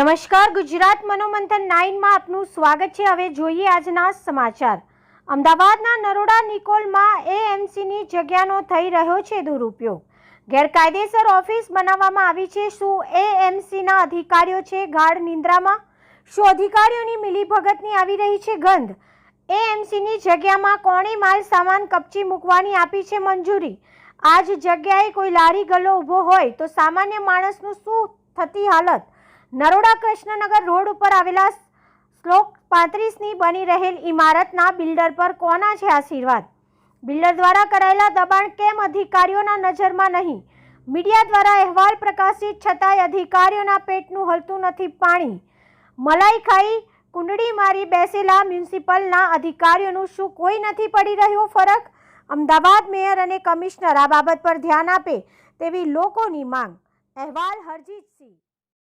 નમસ્કાર, ગુજરાત મનોમંથન નાઇનમાં આપનું સ્વાગત છે. હવે જોઈએ આજના સમાચાર. અમદાવાદના નરોડા નિકોલમાં એએમસીની જગ્યાનો થઈ રહ્યો છે દુરુપયોગ. ગેરકાયદેસર ઓફિસ બનાવવામાં આવી છે. શું એએમસીના અધિકારીઓ છે ગાઢ નિંદ્રામાં? શું અધિકારીઓની મિલીભગતની આવી રહી છે ગંધ? એએમસીની જગ્યામાં કોણે માલ સામાન કપચી મૂકવાની આપી છે મંજૂરી? આજ જગ્યાએ કોઈ લારી ગલ્લો ઊભો હોય તો સામાન્ય માણસનું શું થતી હાલત? નરોડા કૃષ્ણનગર રોડ ઉપર આવેલા શ્લોક પાંત્રીસની બની રહેલ ઇમારતના બિલ્ડર પર કોના છે આશીર્વાદ? બિલ્ડર દ્વારા કરાયેલા દબાણ કેમ અધિકારીઓના નજરમાં નહીં? મીડિયા દ્વારા અહેવાલ પ્રકાશિત છતાંય અધિકારીઓના પેટનું હલતું નથી પાણી. મલાઈ ખાઈ કુંડળી મારી બેસેલા મ્યુનિસિપલના અધિકારીઓનું શું કોઈ નથી પડી રહ્યો ફરક? અમદાવાદ મેયર અને કમિશનર આ બાબત પર ધ્યાન આપે તેવી લોકોની માંગ. અહેવાલ હરજીતસિંહ.